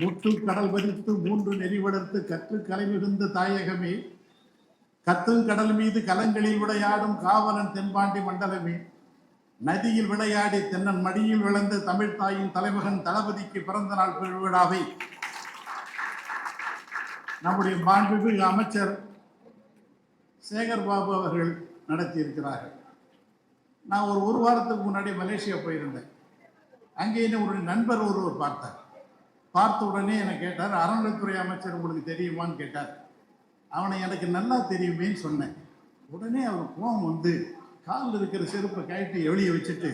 முட்டு கடல் பதித்து மூன்று நெறி வளர்த்து கற்று கலை மிகுந்த தாயகமே. கத்தும் கடல் மீது கலங்களில் விளையாடும் காவலன் தென்பாண்டி மண்டலமே. நதியில் விளையாடி தென்னன் மடியில் விளைந்த தமிழ் தாயின் தலைமகன் தளபதிக்கு பிறந்த நாள் பெருவிழாவை. நம்முடைய மாண்புமிகு அமைச்சர் சேகர் பாபு அவர்கள் நடத்தியிருக்கிறார்கள். நான் ஒரு ஒரு வாரத்துக்கு முன்னாடி மலேசியா போயிருந்தேன். அங்கே என்ன ஒரு நண்பர் ஒருவர் பார்த்தார். பார்த்த உடனே என்னை கேட்டார் அறநிலைத்துறை அமைச்சர் உங்களுக்கு தெரியுமான்னு கேட்டார். அவனை எனக்கு நல்லா தெரியுமேன்னு சொன்னேன். உடனே அவர் கோபம் வந்து காலில் இருக்கிற செருப்பை கழட்டி வெளியே வச்சுட்டு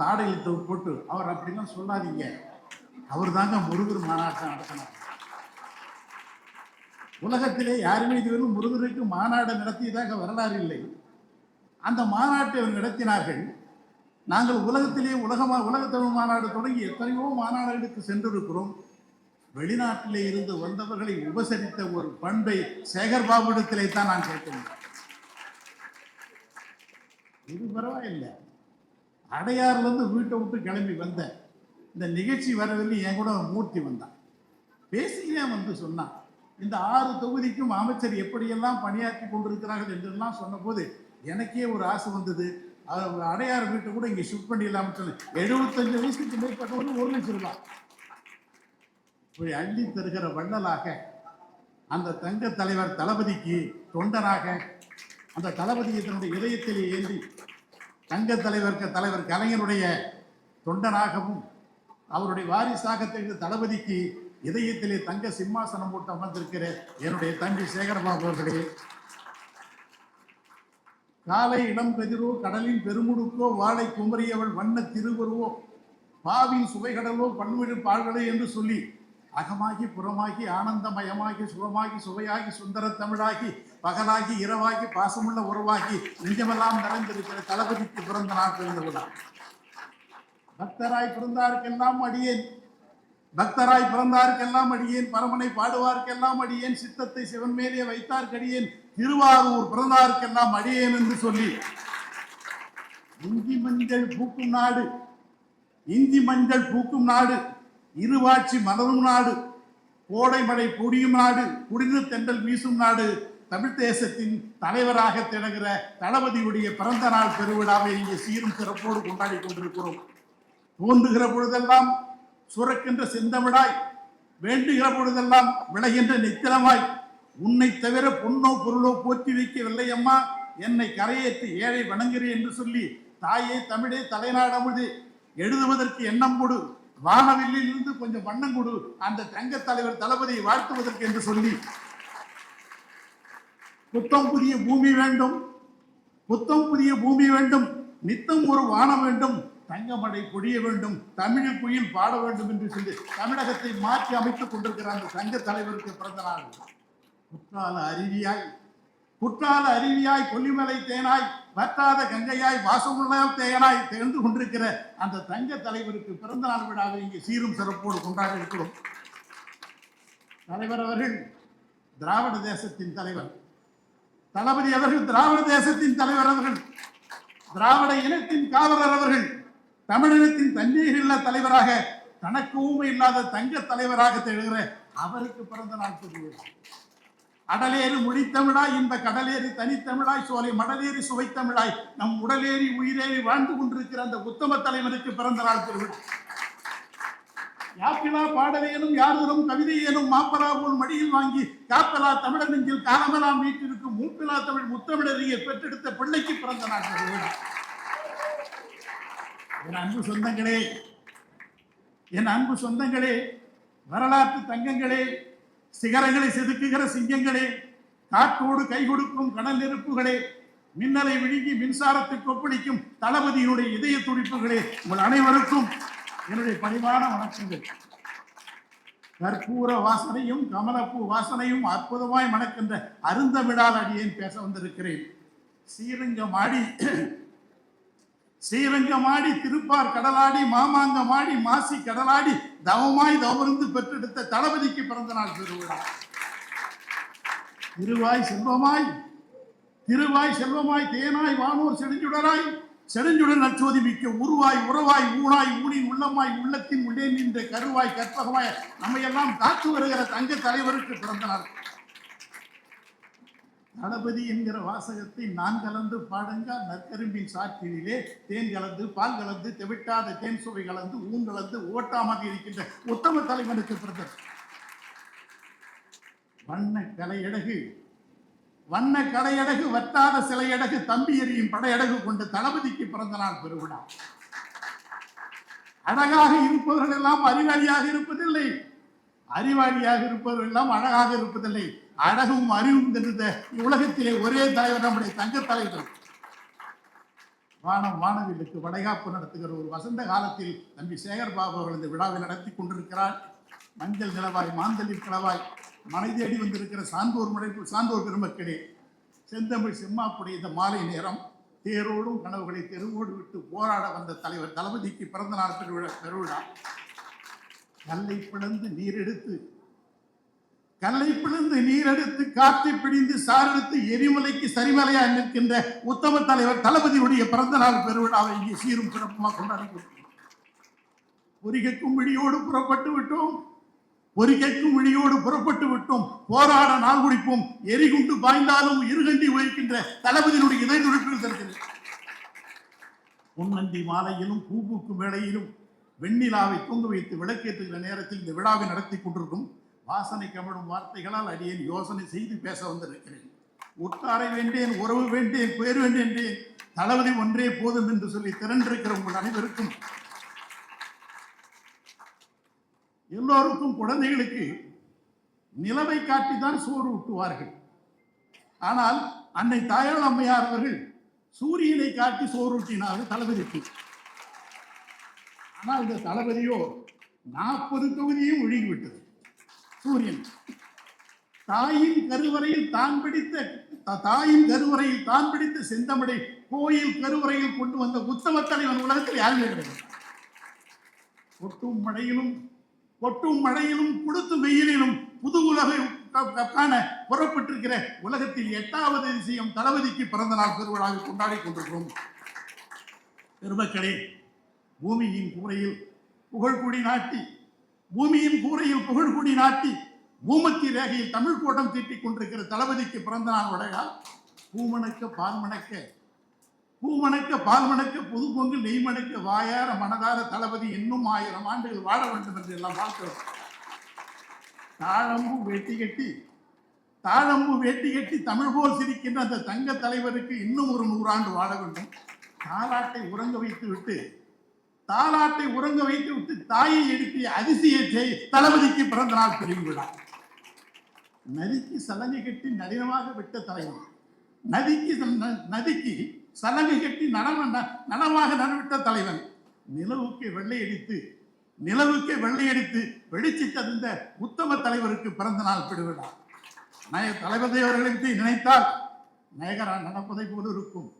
தாடையில் போட்டு அவர் அப்படிலாம் சொல்லாதீங்க. அவர் தாங்க முருகர் மாநாட்டம் நடத்தினார் உலகத்திலே யாருமே இதுவரை முருகருக்கு மாநாடு நடத்தியதாக வரலாறு இல்லை. அந்த மாநாட்டை அவர் நடத்தினார்கள். நாங்கள் உலகத்திலே உலகமா உலகத்தமிழ் மாநாடு தொடங்கி எத்தனையோ மாநாடுகளுக்கு சென்றிருக்கிறோம். வெளிநாட்டிலே இருந்து வந்தவர்களை உபசரித்த ஒரு பண்பை சேகர்பாபுடத்திலே தான் நான் கேட்கிறேன் இது பரவாயில்லை. அடையாறுல இருந்து வீட்டை விட்டு கிளம்பி வந்தேன் இந்த நிகழ்ச்சி வரவில்லை என் கூட மூர்த்தி வந்தான். பேசியே வந்து சொன்னான் இந்த ஆறு தொகுதிக்கும் அமைச்சர் எப்படியெல்லாம் பணியாற்றி கொண்டிருக்கிறார்கள் என்றெல்லாம் சொன்னபோது எனக்கே ஒரு ஆசை வந்தது. அவர் அடையாறு வீட்டை கூட இங்கே ஷிஃப்ட் பண்ணிடலாம்னு சொல்லி எழுபத்தஞ்சு வயசுக்கு மேற்பட்டவங்க ஒரு லட்சம் ரூபாய். இப்படி அள்ளி தருகிற வள்ளலாக அந்த தங்க தலைவர் தளபதிக்கு தொண்டனாக அந்த தளபதியை தன்னுடைய இதயத்தில் ஏந்தி தங்க தலைவருக்கு தலைவர் கலைஞருடைய தொண்டனாகவும் அவருடைய வாரிசாக தெரிந்த தளபதிக்கு இதயத்திலே தங்க சிம்மாசனம் போட்டு அமர்ந்திருக்கிற என்னுடைய தம்பி சேகரபாபு அவர்களே. காலை இளம் கதிரோ கடலின் பெருமுடுக்கோ வாழை குமரியவள் வண்ண திருவருவோ பாவின் சுவைகடலோ பன்மிழு பாடலோ என்று சொல்லி அகமாகி புறமாகி ஆனந்தமயமாகி சுகமாகி சுவையாகி சுந்தர தமிழாகி பகலாகி இரவாகி பாசமுள்ள உறவாகி நெஞ்சமெல்லாம் நிறைந்திருக்கிற தளபதிக்கு பிறந்த நாள் பிறந்த விழா. பக்தராய் பிறந்தாருக்கெல்லாம் அடியேன். பக்தராய் பிறந்தாருக்கெல்லாம் அடியேன். பரமனை பாடுவார்க்கெல்லாம் அடியேன். சித்தத்தை சிவன் மேலே வைத்தார்க்கடியேன். திருவாரூர் பிறந்தாருக்கெல்லாம் அடியேன் என்று சொல்லி. இஞ்சி மஞ்சள் பூக்கும் நாடு. இஞ்சி மஞ்சள் பூக்கும் நாடு. இருவாட்சி மலரும் நாடு கோடை மழை பொடியும் நாடு குடிநீர் தென்றல் வீசும் நாடு தமிழ் தேசத்தின் தலைவராக திகழ்கிற தளபதியுடைய பிறந்த நாள் பெருவிழாவை இங்கே சீரும் சிறப்போடு கொண்டாடி கொண்டிருக்கிறோம். தோன்றுகிற பொழுதெல்லாம் சுரக்கின்ற செந்தமிழாய் வேண்டுகிற பொழுதெல்லாம் விளைகின்ற நித்திரமாய் உன்னை தவிர பொன்னோ பொருளோ போற்றி வைக்கவில்லை அம்மா என்னை கரையேற்றி ஏழை வணங்குகிறேன் என்று சொல்லி தாயே தமிழே தலைநாடமுது எழுதுவதற்கு எண்ணம் கொடு. வாகவில்லில் இருந்து கொஞ்சம் வண்ணம் கொடு. அந்த தங்க தலைவர் தளபதியை வாழ்த்துவதற்கு என்று சொல்லி. புத்தம் புதிய பூமி வேண்டும். புத்தம் புதிய பூமி வேண்டும். நித்தம் ஒரு வானம் வேண்டும். தங்கமடை பொழிய வேண்டும். தமிழ் குயில் பாட வேண்டும் என்று சொல்லி தமிழகத்தை மாற்றி அமைத்துக் கொண்டிருக்கிற அந்த தங்க தலைவருக்கு பிறந்த நாள். குற்றால அருவியாய் குற்றால அருவியாய் கொல்லிமலை தேனாய் வற்றாத கங்கையாய் வாசமுள்ள தேனாய் திகழ்ந்து கொண்டிருக்கிற அந்த தங்க தலைவருக்கு பிறந்த நாள் விழாவை இங்கே சீரும் சிறப்போடு கொண்டாட இருக்கிறோம். தலைவர் அவர்கள் திராவிட தேசத்தின் தலைவர். தளபதி அவர்கள் திராவிட தேசத்தின் தலைவர் அவர்கள். திராவிட இனத்தின் காவலர் அவர்கள். தமிழினத்தின் தண்ணீர் இல்ல தலைவராக தனக்கு ஊமை இல்லாத தங்க தலைவராக திகழ்கிற அவருக்கு பிறந்த நாள் திருவிழா அடலேறு மொழித்தமிழாய் இந்த கடலேறி தனித்தமிழாய் சோலை மடலேறி சுவைத்தமிழாய் நம் உடலேறி உயிரேறி வாழ்ந்து கொண்டிருக்கிற அந்த உத்தம தலைவனுக்கு பிறந்த நாள் திருவிழா. யாப்பிலா பாடலேனும் யாருதரும் கவிதையேனும் மாப்பலா போல் மடியில் வாங்கி காப்பலா தமிழர் நெஞ்சில் காலமெல்லாம் வீட்டிற்கும் மூப்பிலா தமிழ் முத்தமிழறியை பெற்றெடுத்த பிள்ளைக்கு பிறந்த நாள் திருவிழா. என் அன்பு சொந்தங்களே என் அன்பு சொந்தங்களே வரலாற்று தங்கங்களே சிகரங்களை செதுக்குகிற சிங்கங்களே காற்றோடு கை கொடுக்கும் கடல் நெருப்புகளே மின்னலை விழுங்கி மின்சாரத்தை கொப்பளிக்கும் தளபதியினுடைய இதய துடிப்புகளே உங்கள் அனைவருக்கும் என்னுடைய பணிவான வணக்கங்கள். கற்பூர வாசனையும் கமலப்பூ வாசனையும் அற்புதமாய் மணக்கின்ற அருந்தமிழால் அடியேன் பேச வந்திருக்கிறேன். ஸ்ரீரங்கமாடி ஸ்ரீரங்கமாடி திருப்பார் கடலாடி மாமாங்கமாடி மாசி கடலாடி தவமாய் தவமிருந்து பெற்றெடுத்த தளபதிக்கு பிறந்த நாள் திருவிழா. திருவாய் செல்வமாய் திருவாய் செல்வமாய் தேனாய் வானூர் செடுஞ்சுடராய் செடுஞ்சுடன் நற்சோதி மிக்க உருவாய் உறவாய் ஊனாய் ஊனின் உள்ளமாய் உள்ளத்தின் உள்ளே நின்ற கருவாய் கற்பகமாய் நம்மையெல்லாம் காத்து வருகிற தங்க தலைவருக்கு பிறந்த நாள். தளபதி என்கிற வாசகத்தை நான் கலந்து பாடுங்க நற்கரும்பின் சாற்றிலே தேன் கலந்து பால் கலந்து தெவிட்டாத தேன் சுவை கலந்து ஊன் கலந்து ஓட்டாமாக இருக்கின்ற உத்தம தலைவனுக்கு பிறந்த வண்ண கலையடகு வண்ண கலையடகு வட்டாத சிலையடகு தம்பி எறியும் படையடகு கொண்டு தளபதிக்கு பிறந்த நாள் பெருவிழா. அழகாக இருப்பவர்கள் எல்லாம் அறிவாளியாக இருப்பதில்லை. அறிவாளியாக இருப்பவர்கள் எல்லாம் அழகாக இருப்பதில்லை. அழகும் அறிவும் தெரிந்த உலகத்திலே ஒரே தலைவர் நம்முடைய தங்க தலைவர். வானம் வானவிலுக்கு வடைகாப்பு நடத்துகிற ஒரு வசந்த காலத்தில் தம்பி சேகர் பாபு அவர்கள் இந்த விழாவை நடத்தி கொண்டிருக்கிறார். மஞ்சள் நிலவாய் மாந்தளிர் கிளவாய் மனை தேடி வந்திருக்கிற சான்றோர் முறைப்பு சான்றோர் பெருமக்களே செந்தமிழ் செம்மாப்புடைய இந்த மாலை நேரம் தேரோடும் கனவுகளை தெருவோடு விட்டு போராட வந்த தலைவர் தளபதிக்கு பிறந்த நாள் பெருவிழா பெருவிழா. கல்லை பிளந்து நீர் எடுத்து கல்லை பிளந்து நீரெடுத்து காத்தி பிடிந்து சாரெடுத்து எரிமலைக்கு சரிமலையா நிற்கின்ற உத்தம தலைவர் தளபதியுடைய பிறந்த நாள் பெருவிழாவை இங்கே சீரும் சிறப்புமாக கொண்டாடுகிறோம். கொண்டிருக்கிறோம். பொறிகைக்கும் விழியோடு புறப்பட்டு விட்டோம். பொறிகைக்கும் விழியோடு புறப்பட்டு விட்டோம். போராட நாள் குடிப்போம் எரிகுண்டு பாய்ந்தாலும் இருகண்டி உயிர்க்கின்ற தளபதியினுடைய இதை நுழைப்பில் தருகிறது. பொன்னந்தி மாலையிலும் பூ பூக்கும் வேளையிலும் வெண்ணிலாவை தூங்க வைத்து விளக்கேற்றுகிற நேரத்தில் இந்த விழாவை நடத்தி கொண்டிருக்கும் வாசனை கமழும் வார்த்தைகளால் அடியேன் யோசனை செய்து பேச வந்திருக்கிறேன். உற்றாரை வேண்டேன் உறவு வேண்டேன் பேர் வேண்டேன் தளபதி ஒன்றே போதும் என்று சொல்லி திரண்டிருக்கிற உங்கள் அனைவருக்கும் எல்லோருக்கும் குழந்தைகளுக்கு நிலவை காட்டிதான் சோறு ஊட்டுவார்கள். ஆனால் அன்னை தாயாள் அம்மையார் அவர்கள் சூரியனை காட்டி சோறு ஊட்டினார்கள் தளபதிக்கு. ஆனால் இந்த தளபதியோ நாற்பது தொகுதியும் ஒழுகிவிட்டது. சூரியன் தாயின் கருவறையில் தான் பிடித்த தாயின் கருவறையில் தான் பிடித்த செந்தமிழை கோயில் கருவறையில் கொண்டு வந்த உத்தம தலைவன் உலகத்தில் யாருமே கிடையாது கொட்டும் மழையிலும் கொட்டும் மழையிலும் கொடுத்து வெயிலிலும் புது உலகை காண புறப்பட்டிருக்கிற உலகத்தில் எட்டாவது அதிசயம் தளபதிக்கு பிறந்த நாள் பெருவிழாவை கொண்டாடி கொண்டிருக்கிறோம். பெருமக்களே பூமியின் கூரையில் புகழ்குடி நாட்டி பூமியின் கூரையில் புகழ்குடி நாட்டி பூமத்தி ரேகையில் தமிழ் கோட்டம் தீட்டிக் கொண்டிருக்கிற தளபதிக்கு பிறந்த நாள் உடையால் பூமணக்க பால்மணக்க பூமணக்க பால்மணக்க புது நெய்மணக்க வாயார மனதார தளபதி இன்னும் ஆயிரம் ஆண்டுகள் வாழ வேண்டும் என்று எல்லாம் பார்க்கிறோம் தாழம்பு வேட்டி கட்டி தாழம்பு வேட்டி கட்டி தமிழ் போல் சிரிக்கின்ற அந்த தங்க தலைவருக்கு இன்னும் ஒரு நூறாண்டு வாழ வேண்டும். தாலாட்டை உறங்க வைத்து விட்டு தாலாட்டை உறங்க வைத்து விட்டு தாயை எழுப்பிய அதிசயத்தை தளபதிக்கு பிறந்த நாள் பெரிய விழா நதிக்கு சலங்கை கட்டி நளினமாக விட்ட தலைவன். நதிக்கு நதிக்கு சலங்கை கட்டி நனவ ந- நனவாக நனவிட்ட தலைவன். நிலவுக்கு வெள்ளையடித்து நிலவுக்கு வெள்ளையடித்து வெடிச்சு தந்த உத்தம தலைவருக்கு பிறந்த நாள் பெருவிழா. நய தளபதி அவர்களுக்கு நினைத்தால் நயகரா நடப்பதை போல இருக்கும்.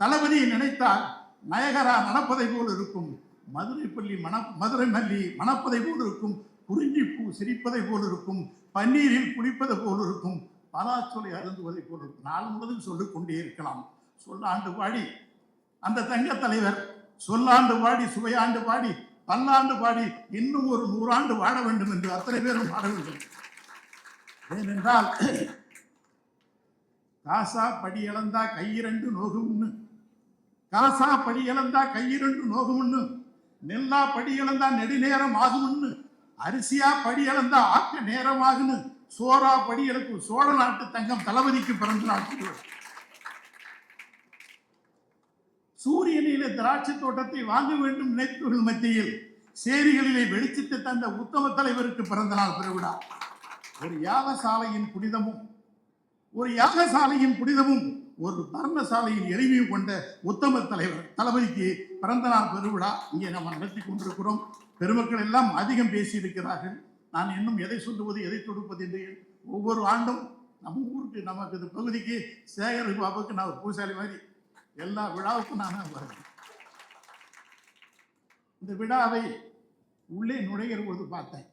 தளபதியை நினைத்தால் நயகரா மணப்பதை போல் இருக்கும். மதுரை பள்ளி மண மதுரை மல்லி மணப்பதை போல் இருக்கும். குறிஞ்சி பூ சிரிப்பதை போல் இருக்கும். பன்னீரில் குளிப்பதை போல் இருக்கும். பலாச்சொலை அருந்துவதை போல் இருக்கும். நாள் முழுவதும் சொல்லிக் கொண்டே இருக்கலாம். சொல்லாண்டு பாடி அந்த தங்க தலைவர் சொல்லாண்டு பாடி சுவையாண்டு பாடி பல்லாண்டு பாடி இன்னும் ஒரு நூறாண்டு வாழ வேண்டும் என்று அத்தனை பேரும் பாட வேண்டும். ஏனென்றால் காசா படி இழந்தா கையிரண்டு நோகும்னு காசா படி இழந்தா கையிரண்டு நோகும்னு நெல்லா படி இழந்தா நெடுநேரம் ஆகும்னு அரிசியா படி இழந்தா ஆக்க நேரம் ஆகுன்னு சோரா படி இழக்கும் சோழ நாட்டு தங்கம் தளபதிக்கு பிறந்த நாள் சூரியனில திராட்சை தோட்டத்தை வாங்க வேண்டும் நினைத்தவர்கள் மத்தியில் சேரிகளிலே வெளிச்சத்தை தந்த உத்தம தலைவருக்கு பிறந்த நாள் பெருவிழா. ஒரு யாகசாலையின் புனிதமும் ஒரு யாகசாலையின் புனிதமும் ஒரு பர்ணசாலையின் எளிமையும் கொண்ட உத்தம தலைவர் தளபதிக்கு பிறந்தநாள் பெருவிழா. இங்கே நம்ம நடத்தி கொண்டிருக்கிறோம். பெருமக்கள் எல்லாம் அதிகம் பேசியிருக்கிறார்கள். நான் இன்னும் எதை சொல்லுவது எதை தொடுப்பது என்று ஒவ்வொரு ஆண்டும் நம்ம ஊருக்கு நமக்கு இந்த பகுதிக்கு சேகர் பாபுக்கு நான் ஒரு பூசாரி மாதிரி எல்லா விழாவுக்கும் நான் வருவேன். இந்த விழாவை உள்ளே நுழைகிற பொழுது பார்த்தேன்.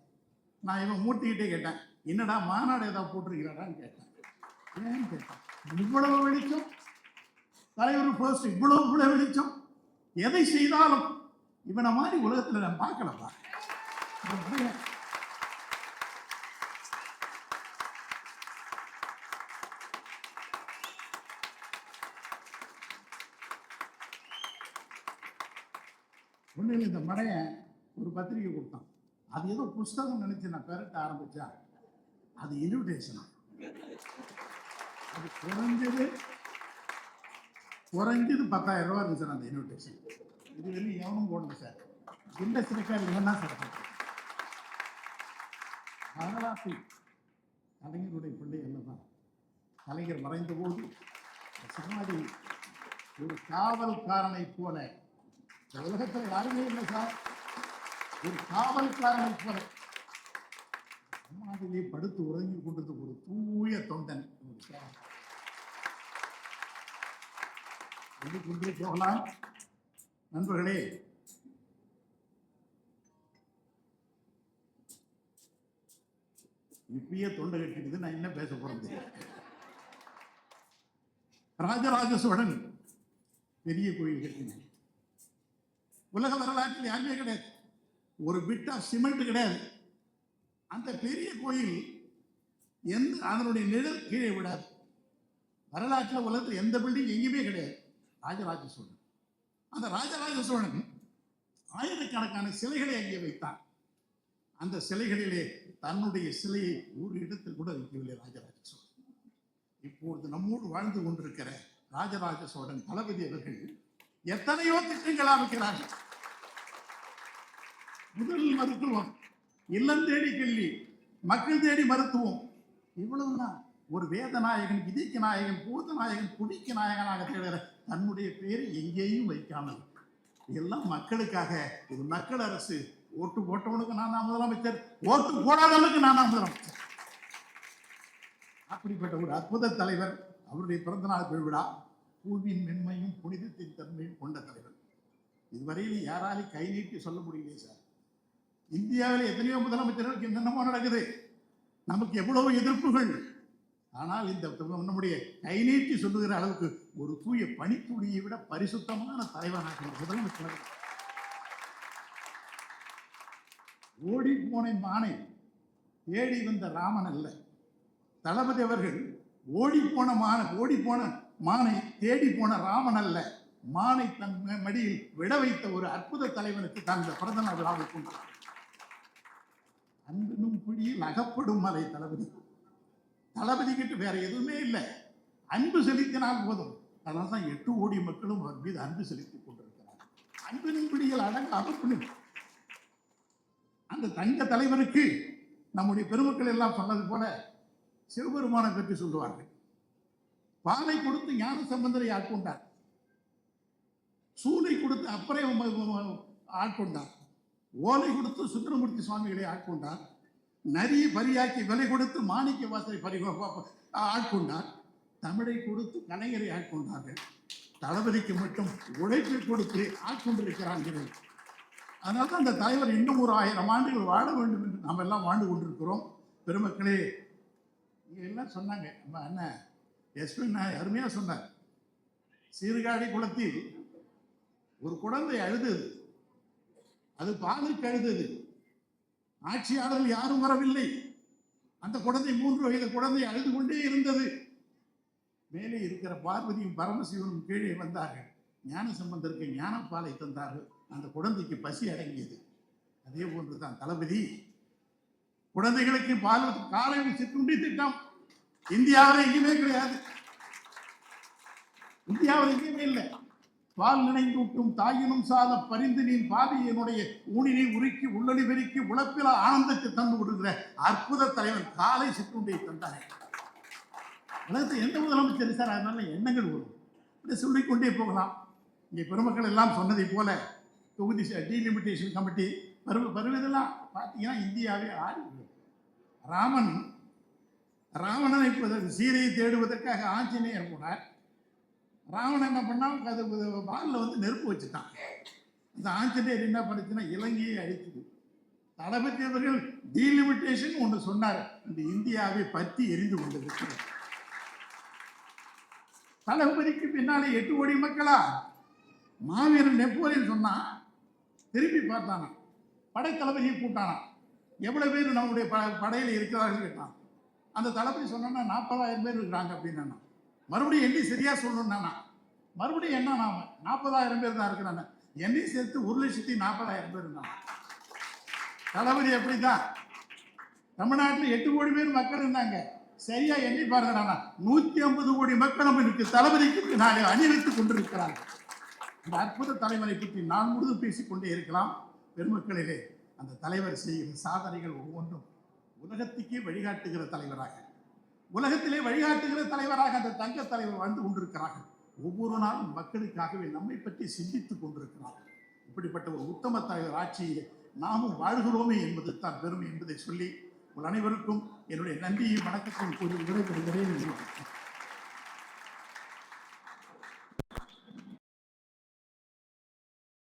நான் இவன் மூர்த்திக்கிட்டே கேட்டேன் என்னடா மாநாடு ஏதாவது போட்டிருக்கிறாடான்னு கேட்டேன். ஏன்னு கேட்டேன். இவ்வளவு வெளிச்சம். தலைவர் போஸ்ட் இவ்வளவு இவ்வளவு வெளிச்சம். எதை செய்தாலும் இவனை மாதிரி உலகத்தில் நான் பார்க்கலப்பா இவன் இந்த மடையை ஒரு பத்திரிக்கை கொடுத்தான். அது ஏதோ புஸ்தகம் நினைச்சு நான் பெருட்ட ஆரம்பிச்சா அது இன்விடேஷனா அது குறைஞ்சது குறைஞ்சது பத்தாயிரம் ரூபா இருந்துச்சு சார் அந்த இன்விடேஷன் இது வெளியே எவனும் போடணும் சார். இண்டஸ்ட்ரிக்கார் இவன் தான் சார் போட்டான். கலைஞருடைய பிள்ளை என்னதான்? கலைஞர் மறைந்த போது சமாதி ஒரு காவல்காரனை போல உலகத்தில் யாருமே இல்லை சார். ஒரு காவல்காரனை போல. சமாதியிலே படுத்து உறங்கி கொண்டது ஒரு தூய தொண்டன். கொண்டே போகலாம் நண்பர்களே இப்பயே தொண்டை கட்டிக்குது நான் என்ன பேச போறது? ராஜராஜ சோழன் பெரிய கோயில் கட்டினான் உலக வரலாற்றில் யாருமே கிடையாது. ஒரு பிட்டா சிமெண்ட் கிடையாது. அந்த பெரிய கோயில் எந்த அதனுடைய நிழல் கீழே விடாது. வரலாற்றில் உலகத்தில் எந்த பில்டிங் எங்கேயுமே கிடையாது. ராஜராஜ சோழன். அந்த ராஜராஜ சோழன் ஆயிரக்கணக்கான சிலைகளை அங்கே வைத்தான். அந்த சிலைகளிலே தன்னுடைய சிலையை ஒரு இடத்தில் கூட வைக்கவில்லை ராஜராஜ சோழன். இப்பொழுது நம்மோடு வாழ்ந்து கொண்டிருக்கிற ராஜராஜ சோழன் தளபதி அவர்கள் எத்தனையோ திட்டங்கள் அமைக்கிறார்கள் முதல் மருத்துவம் இல்லம் தேடி கல்வி மக்கள் தேடி மருத்துவம். இவ்வளவுதான் ஒரு வேதநாயகன் விதிக்கு நாயகன் பூத நாயகன் குடிக்கு நாயகனாக தேடுகிற தன்னுடைய பேரை எங்கேயும் வைக்காமல். எல்லாம் மக்களுக்காக இது மக்கள் அரசு. ஓட்டு போட்டவனுக்கு நான் தான் முதலமைச்சர். ஓட்டு போடாதவனுக்கு நான் தான் முதலமைச்சர். அப்படிப்பட்ட ஒரு அற்புத தலைவர் அவருடைய பிறந்தநாள் பெருவிழா பூவின் மென்மையும் புனிதத்தின் தன்மையும் கொண்ட தலைவர். இதுவரையில் யாராலையும் கை நீட்டி சொல்ல முடியலையே சார். இந்தியாவில் எத்தனையோ முதலமைச்சர்களுக்கு என்னென்னமோ நடக்குது. நமக்கு எவ்வளவு எதிர்ப்புகள். ஆனால் இந்த நம்முடைய கை நீட்டி சொல்லுகிற அளவுக்கு ஒரு தூய பனித்துளியை விட பரிசுத்தமான தலைவனாக முதலமைச்சர் ஓடி போன மானை தேடி வந்த ராமன் அல்ல. தளபதி அவர்கள் ஓடி போன மான ஓடி போன மானை தேடி போன ராமன் அல்ல. மானை தன் மடியில் விட வைத்த ஒரு அற்புத தலைவனுக்கு தான் இந்த பிறந்த நாள் விழாவை கொண்டார் அன்பினும் பிடியில் அகப்படும் மலை தளபதி. தளபதி கிட்ட வேற எதுவுமே இல்லை. அன்பு செலுத்தினால் போதும். அதனால தான் எட்டு கோடி மக்களும் அவர் மீது அன்பு செலுத்திக் கொண்டிருக்கிறார். அன்பினும் பிடியில் அடங்க அகப்படும் அந்த தங்க தலைவருக்கு நம்முடைய பெருமக்கள் எல்லாம் சொன்னது போல சிவபெருமானை பற்றி சொல்லுவார்கள். பாலை கொடுத்து ஞான சம்பந்தரை ஆட்கொண்டார். சூளை கொடுத்து அப்புறம் ஆட்கொண்டார். ஓலை கொடுத்து சுந்தரமூர்த்தி சுவாமிகளை ஆட்கொண்டார். நரியை பரியாக்கி விலை கொடுத்து மாணிக்க வாசலை பறி ஆட்கொண்டார். தமிழை கொடுத்து கலைஞரை ஆட்கொண்டார்கள். தளபதிக்கு மட்டும் உழைப்பை கொடுத்து ஆட்கொண்டிருக்கிறார்கள் அதனால தான் அந்த தலைவர் இன்னும் ஒரு ஆயிரம் ஆண்டுகள் வாழ வேண்டும் என்று நாம் எல்லாம் வாழ்ந்து கொண்டிருக்கிறோம். பெருமக்களே இங்க எல்லாம் சொன்னாங்க. நம்ம அண்ணன் எஸ்பி அருமையாக சொன்னார். சீர்காழி குளத்தில் ஒரு குழந்தை அழுது அது பாலுக்கு அழுதது ஆட்சியாளர்கள் யாரும் வரவில்லை. அந்த குழந்தை மூன்று வயது குழந்தை அழுது கொண்டே இருந்தது. மேலே இருக்கிற பார்வதியும் பரமசிவனும் கீழே வந்தார்கள். ஞான சம்பந்தருக்கு ஞானப்பாலை தந்தார்கள். அந்த குழந்தைக்கு பசி அடங்கியது. அதே போன்று தான் தளபதி. குழந்தைகளுக்கு பால் காலை சிற்றுண்டி திட்டம் இந்தியாவில் எங்கேயுமே கிடையாது. இந்தியாவில் எங்கேயுமே இல்லை. பால் நினைந்தூட்டும் தாயினும் சாத பரிந்து நீ பாவி என்னுடைய ஊனினை உருக்கி உள்ளொளி பெருக்கி உழப்பில ஆனந்தத்தை தந்து விடுகிற அற்புத தலைவர் காலை சிற்றுண்டியை தந்தார் உலகத்தை எந்த முதலமைச்சர் சார் அதனால எண்ணங்கள் வரும். இப்படி சொல்லிக்கொண்டே போகலாம். இங்கே பெருமக்கள் எல்லாம் சொன்னதை போல தொகுதி டீலிமிட்டேஷன் கமிட்டி பருவ பருவதெல்லாம் பார்த்தீங்கன்னா இந்தியாவே ஆடி ராமன் ராவணனை சீரையை தேடுவதற்காக ஆஞ்சநேயர் போனார். ராவணன் என்ன பண்ணான் அது வாலில் வந்து நெருப்பு வச்சுட்டான். இந்த ஆஞ்சநேயர் என்ன பண்ணுச்சுன்னா இலங்கையை அழிச்சது. தளபதி அவர்கள் டீலிமிட்டேஷன் ஒன்று சொன்னார். இந்த இந்தியாவை பற்றி எரிந்து கொண்டிருக்கிறது. தளபதிக்கு பின்னாலே எட்டு கோடி மக்களா? மாவீரன் நெப்போலியன் சொன்னா திரும்பி பார்த்தானா? படைத்தளபதியை கூட்டானா எவ்வளோ பேர் நம்முடைய ப படையில் இருக்கிறார்கள் கேட்டான். அந்த தளபதி சொன்னா நாற்பதாயிரம் பேர் இருக்கிறாங்க அப்படின்னு மறுபடியும் எண்ணி சரியா சொல்லணும்னா மறுபடியும் என்ன நாம நாற்பதாயிரம் பேர் தான் இருக்கிறாங்க எண்ணி சேர்த்து ஒரு லட்சத்தி நாற்பதாயிரம் பேர் இருந்தாங்க. தளபதி அப்படிதான் தமிழ்நாட்டில் எட்டு கோடி பேர் மக்கள் இருந்தாங்க. சரியா எண்ணி பாருங்க நூத்தி ஐம்பது கோடி மக்கள் நம்மளுக்கு தளபதிக்கு நாளை அணிவித்துக் கொண்டிருக்கிறாங்க. இந்த அற்புத தலைவரை பற்றி நான் முழுதும் பேசிக்கொண்டே இருக்கலாம். பெருமக்களிலே அந்த தலைவர் செய்கிற சாதனைகள் ஒவ்வொன்றும் உலகத்துக்கே வழிகாட்டுகிற தலைவராக. உலகத்திலே வழிகாட்டுகிற தலைவராக அந்த தங்க தலைவர் வாழ்ந்து கொண்டிருக்கிறார்கள் ஒவ்வொரு நாளும் மக்களுக்காகவே நம்மை பற்றி சிந்தித்துக் கொண்டிருக்கிறார்கள் இப்படிப்பட்ட ஒரு உத்தம தலைவர் ஆட்சியை நாமும் வாழ்கிறோமே என்பது தான் பெருமை என்பதை சொல்லி உங்கள் அனைவருக்கும் என்னுடைய நன்றியும் வணக்கத்தையும் கூறி விடைபெறுகிறேன்.